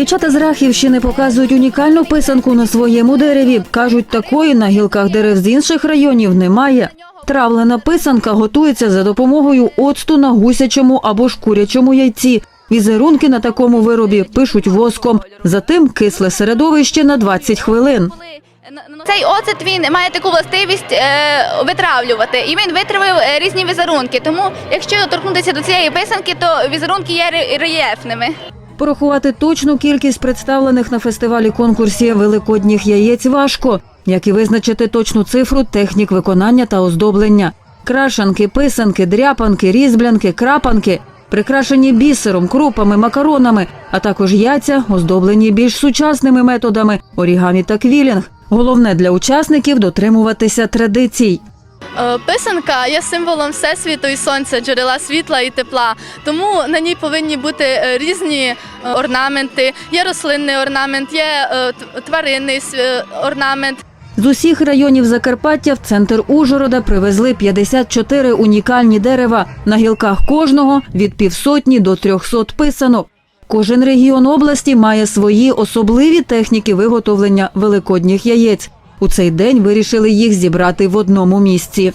Дівчата з Рахівщини показують унікальну писанку на своєму дереві. Кажуть, такої на гілках дерев з інших районів немає. Травлена писанка готується за допомогою оцту на гусячому або ж курячому яйці. Візерунки на такому виробі пишуть воском. Затим кисле середовище на 20 хвилин. Цей оцет він має таку властивість е, витравлювати, і він витравив е, різні візерунки. Тому, якщо торкнутися до цієї писанки, то візерунки є ре- рельєфними. Порахувати точну кількість представлених на фестивалі конкурсі великодніх яєць важко, як і визначити точну цифру технік виконання та оздоблення. Крашанки, писанки, дряпанки, різьблянки, крапанки, прикрашені бісером, крупами, макаронами, а також яйця, оздоблені більш сучасними методами орігамі та квілінг. Головне для учасників дотримуватися традицій. Е, Писанка є символом всесвіту і сонця, джерела світла і тепла. Тому на ній повинні бути е, різні е, орнаменти. Є рослинний орнамент, є тваринний орнамент. З усіх районів Закарпаття в центр Ужгорода привезли 54 унікальні дерева. На гілках кожного від півсотні до 300 писанок. Кожен регіон області має свої особливі техніки виготовлення великодніх яєць. У цей день вирішили їх зібрати в одному місці.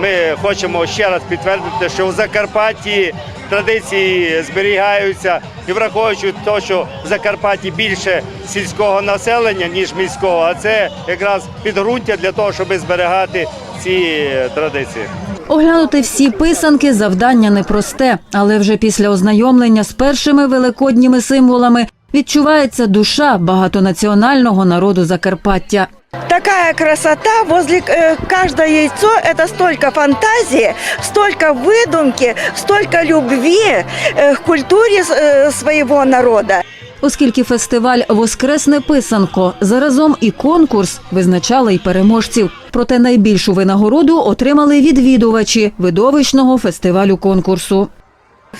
Ми хочемо ще раз підтвердити, що в Закарпатті традиції зберігаються і враховуючи те, що в Закарпатті більше сільського населення, ніж міського, а це якраз підґрунтя для того, щоб зберігати ці традиції. Оглянути всі писанки завдання непросте, але вже після ознайомлення з першими великодніми символами відчувається душа багатонаціонального народу Закарпаття. Такая красота, возле э, каждое яйцо это столько фантазии, столько выдумки, столько любви э, к культуре э, своего народа. Оскільки фестиваль Воскресне писанко заразом і конкурс визначали й переможців. Проте найбільшу винагороду отримали відвідувачі видовищного фестивалю конкурсу.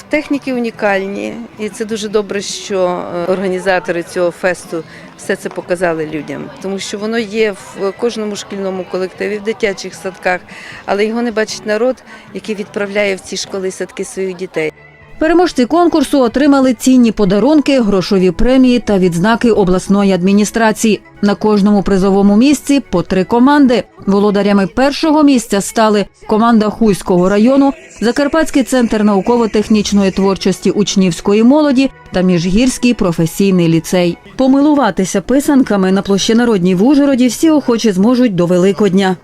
Техніки унікальні, і це дуже добре, що е, організатори цього фесту все це показали людям, тому що воно є в кожному шкільному колективі, в дитячих садках, але його не бачить народ, який відправляє в ці школи садки своїх дітей. Переможці конкурсу отримали цінні подарунки, грошові премії та відзнаки обласної адміністрації. На кожному призовому місці по три команди. Володарями першого місця стали команда Хуйського району, Закарпатський центр науково-технічної творчості учнівської молоді та Міжгірський професійний ліцей. Помилуватися писанками на площі народній в Ужгороді всі охочі зможуть до Великодня.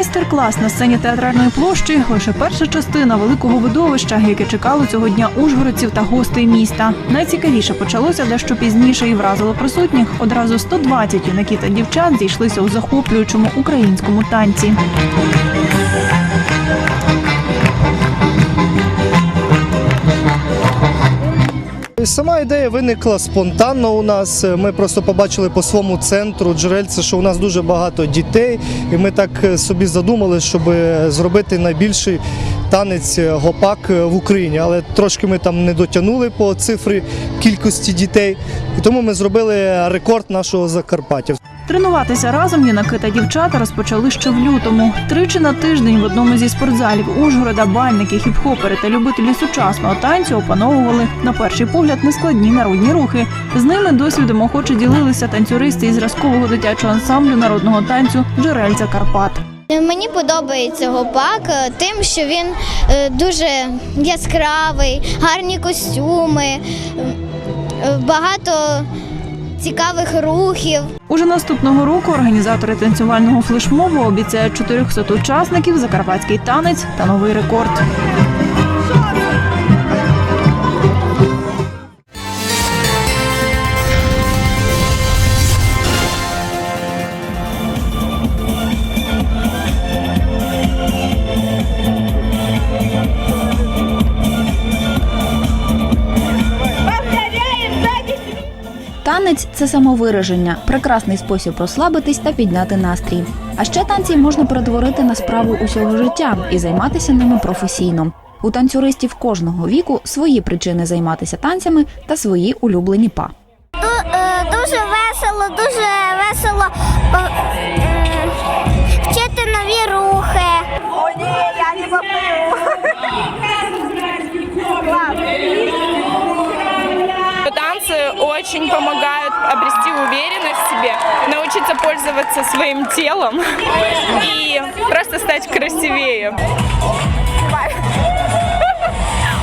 Майстер-клас на сцені театральної площі лише перша частина великого видовища, яке чекало цього дня ужгородців та гостей міста. Найцікавіше почалося дещо пізніше і вразило присутніх. Одразу 120 юнаків та дівчат зійшлися у захоплюючому українському танці. Сама ідея виникла спонтанно у нас. Ми просто побачили по своєму центру джерельце, що у нас дуже багато дітей, і ми так собі задумали, щоб зробити найбільший танець гопак в Україні. Але трошки ми там не дотягнули по цифрі кількості дітей, і тому ми зробили рекорд нашого Закарпаття. Тренуватися разом юнаки та дівчата розпочали ще в лютому. Тричі на тиждень в одному зі спортзалів Ужгорода бальники, хіп-хопери та любителі сучасного танцю опановували на перший погляд нескладні народні рухи. З ними досвідом охоче ділилися танцюристи із зразкового дитячого ансамблю народного танцю Джерельця Карпат. Мені подобається гопак е, тим, що він е, дуже яскравий, гарні костюми, е, багато цікавих рухів. Уже наступного року організатори танцювального флешмобу обіцяють 400 учасників, закарпатський танець та новий рекорд. Танець це самовираження, прекрасний спосіб розслабитись та підняти настрій. А ще танці можна перетворити на справу усього життя і займатися ними професійно. У танцюристів кожного віку свої причини займатися танцями та свої улюблені па. е, Дуже весело, дуже весело вчити нові рухи. Танцы очень помогают обрести уверенность в себе, научиться пользоваться своим телом и просто стать красивее.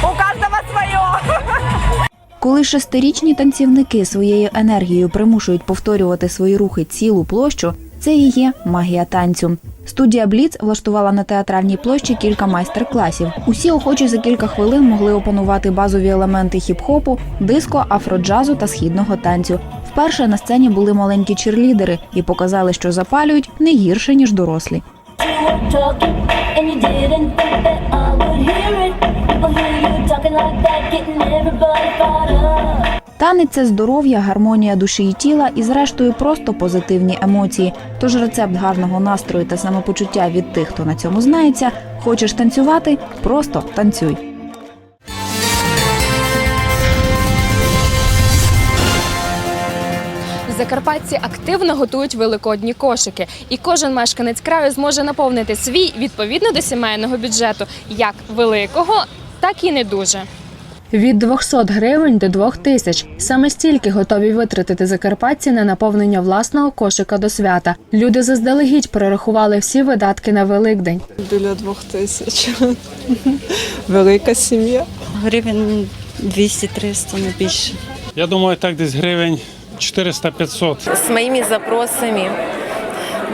У каждого свое. Коли шестирічні танцівники своєю енергією примушують повторювати свої рухи цілу площу, це і є магія танцю. Студія Бліц влаштувала на театральній площі кілька майстер-класів. Усі охочі за кілька хвилин могли опанувати базові елементи хіп-хопу, диско, афроджазу та східного танцю. Вперше на сцені були маленькі черлідери і показали, що запалюють не гірше ніж дорослі. Танець це здоров'я, гармонія душі і тіла і, зрештою, просто позитивні емоції. Тож рецепт гарного настрою та самопочуття від тих, хто на цьому знається. Хочеш танцювати? Просто танцюй. Закарпатці активно готують великодні кошики, і кожен мешканець краю зможе наповнити свій відповідно до сімейного бюджету, як великого, так і не дуже. Від 200 гривень до 2000 – саме стільки готові витратити закарпатці на наповнення власного кошика до свята. Люди заздалегідь прорахували всі видатки на Великдень. Біля двох тисяч. Велика сім'я. Гривень 200-300, не більше. Я думаю, так десь гривень 400-500. З моїми запросами,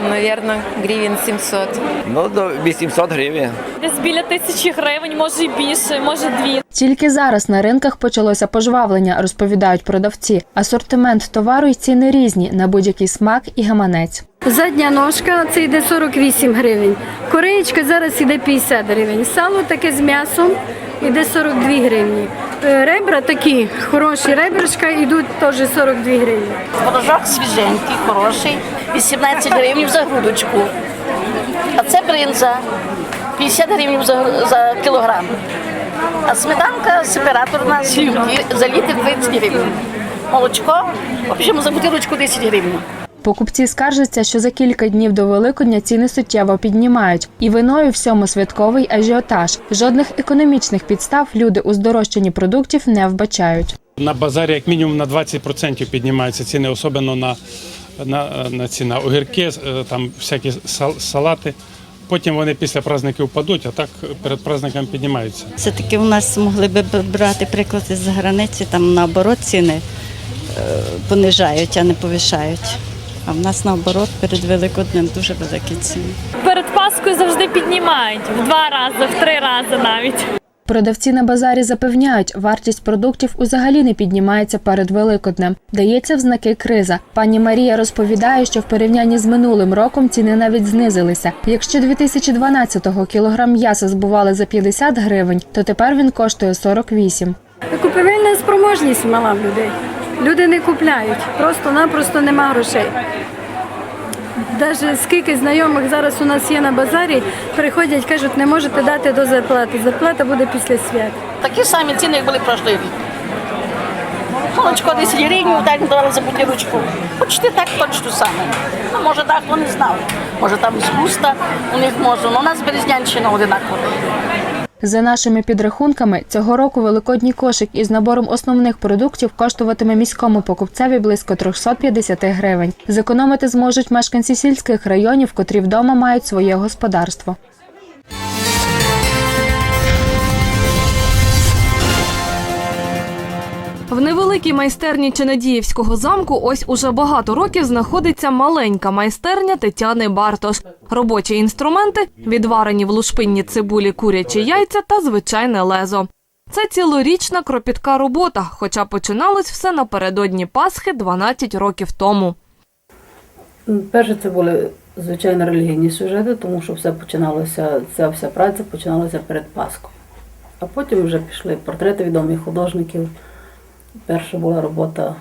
мабуть, гривень 700. Ну, до 800 гривень. Десь біля тисячі гривень, може і більше, може дві. Тільки зараз на ринках почалося пожвавлення, розповідають продавці. Асортимент товару й ціни різні на будь-який смак і гаманець. Задня ножка це йде 48 гривень. Кореєчка зараз йде 50 гривень. Сало таке з м'ясом йде 42 гривні. Е, Ребра такі хороші ребрышка йдуть теж 42 гривні. Творожок свіженький, хороший, 18 гривень за грудочку. А це бринза, 50 гривень за, за кілограм. А сметанка сепараторна слівки за літр 30 гривень. Молочко, в общем, за бутилочку 10 гривень. Покупці скаржаться, що за кілька днів до Великодня ціни суттєво піднімають, і виною всьому святковий ажіотаж. Жодних економічних підстав люди у здорожчанні продуктів не вбачають. На базарі як мінімум на 20% піднімаються ціни, особливо на, на, на ці на огірки, е, там всякі салати. Потім вони після праздників падуть, а так перед праздниками піднімаються. Все-таки у нас могли би брати приклад із границі, там наоборот ціни е, понижають, а не повишають. А в нас наоборот перед Великоднем дуже великі ціни. Перед Паскою завжди піднімають в два рази, в три рази навіть. Продавці на базарі запевняють, вартість продуктів взагалі не піднімається перед Великоднем. Дається в знаки криза. Пані Марія розповідає, що в порівнянні з минулим роком ціни навіть знизилися. Якщо 2012-го кілограм м'яса збували за 50 гривень, то тепер він коштує 48. Купівельна спроможність мала в людей. Люди не купляють, просто-напросто нема грошей. Навіть скільки знайомих зараз у нас є на базарі, приходять, кажуть, не можете дати до зарплати. Зарплата буде після свят. Такі самі ціни, як були прошлий рік. Молочко 10 гривень, так давали за бутилочку. Почти так точно саме. Ну, може, так, не знав. Може, там з густа у них може, але у нас Березнянщина одинакова. За нашими підрахунками, цього року великодній кошик із набором основних продуктів коштуватиме міському покупцеві близько 350 гривень. Зекономити зможуть мешканці сільських районів, котрі вдома мають своє господарство. В невеликій майстерні Ченедіївського замку ось уже багато років знаходиться маленька майстерня Тетяни Бартош. Робочі інструменти відварені в лушпинні цибулі курячі яйця та звичайне лезо. Це цілорічна кропітка робота, хоча починалось все напередодні Пасхи 12 років тому. Перше це були звичайно релігійні сюжети, тому що все починалося, ця вся праця починалася перед Паскою. А потім вже пішли портрети відомих художників. Перша була робота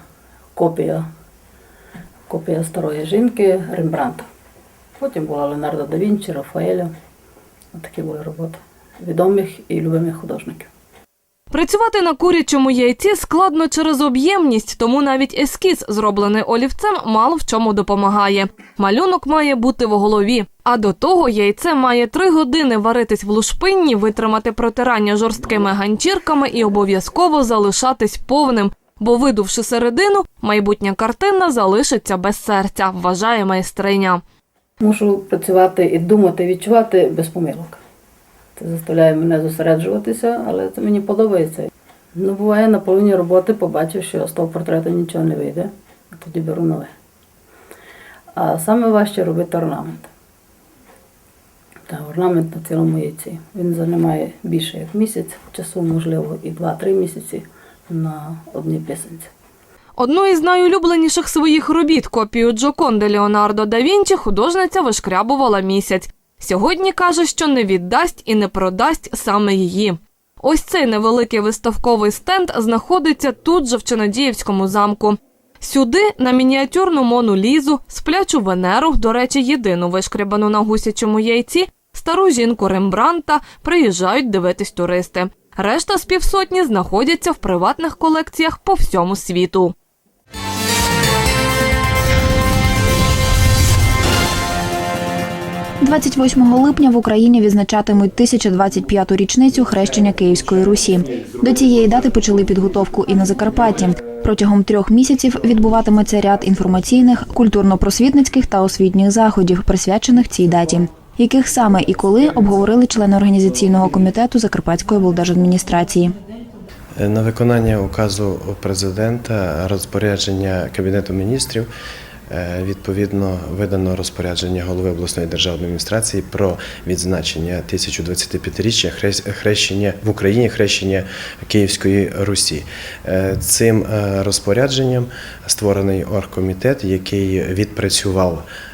копія, копія старої жінки Рембранта. Потім була Леонардо да Вінчі, Рафаеля. Такі були роботи відомих і любимих художників. Працювати на курячому яйці складно через об'ємність, тому навіть ескіз, зроблений олівцем, мало в чому допомагає. Малюнок має бути в голові. А до того яйце має три години варитись в лушпинні, витримати протирання жорсткими ганчірками і обов'язково залишатись повним. Бо, видувши середину, майбутня картина залишиться без серця, вважає майстриня. Мушу працювати і думати, відчувати без помилок. Це заставляє мене зосереджуватися, але це мені подобається. Ну, буває на половині роботи побачив, що з того портрету нічого не вийде, а тоді беру нове. А саме важче робити орнамент. Та орнамент на цілому яйці. Він займає більше як місяць часу, можливо, і 2-3 місяці на одній писанці. Одну із найулюбленіших своїх робіт копію Джоконди Леонардо да Вінчі художниця вишкрябувала місяць. Сьогодні каже, що не віддасть і не продасть саме її. Ось цей невеликий виставковий стенд знаходиться тут же в Чинодіївському замку. Сюди на мініатюрну Мону Лізу, сплячу Венеру, до речі, єдину вишкрябану на гусячому яйці, стару жінку Рембранта приїжджають дивитись туристи. Решта з півсотні знаходяться в приватних колекціях по всьому світу. – 28 липня в Україні відзначатимуть 1025-ту річницю хрещення Київської Русі. До цієї дати почали підготовку і на Закарпатті. Протягом трьох місяців відбуватиметься ряд інформаційних, культурно-просвітницьких та освітніх заходів, присвячених цій даті. Яких саме і коли обговорили члени організаційного комітету Закарпатської облдержадміністрації. На виконання указу президента розпорядження Кабінету міністрів відповідно видано розпорядження голови обласної державної адміністрації про відзначення 1025-річчя хрест- хрещення в Україні хрещення Київської Русі. Е, Цим е, розпорядженням створений оргкомітет, який відпрацював е,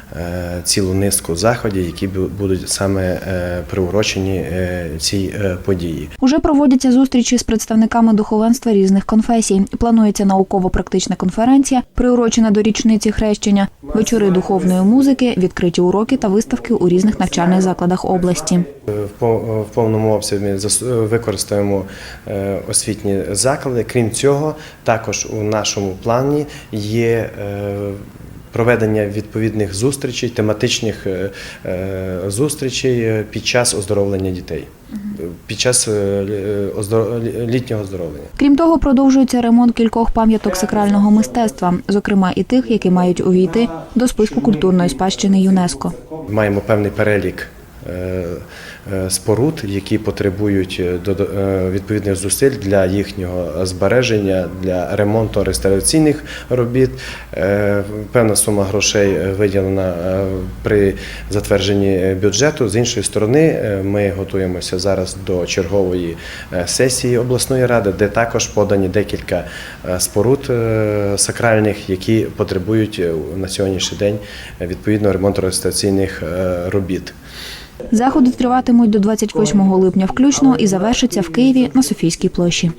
цілу низку заходів, які бу- будуть саме е, приурочені е, цій е, події. Уже проводяться зустрічі з представниками духовенства різних конфесій. Планується науково-практична конференція, приурочена до річниці хрещення, вечори духовної музики, відкриті уроки та виставки у різних навчальних закладах області. В повному обсязі зас- використаємо е, освітні заклади. Крім цього, також у нашому плані є е, проведення відповідних зустрічей, тематичних е, е, зустрічей е, під час оздоровлення дітей, під час літнього оздоровлення. Крім того, продовжується ремонт кількох пам'яток сакрального мистецтва, зокрема і тих, які мають увійти до списку культурної спадщини ЮНЕСКО. Маємо певний перелік споруд, які потребують е, е, відповідних зусиль для їхнього збереження, для ремонту реставраційних робіт. Е, Певна сума грошей е, виділена е, при затвердженні бюджету. З іншої сторони, е, ми готуємося зараз до чергової е, сесії обласної ради, де також подані декілька е, споруд е, сакральних, які потребують е, на сьогоднішній день е, відповідно ремонту реставраційних е, робіт. Заходи триватимуть до 28 липня включно і завершаться в Києві на Софійській площі.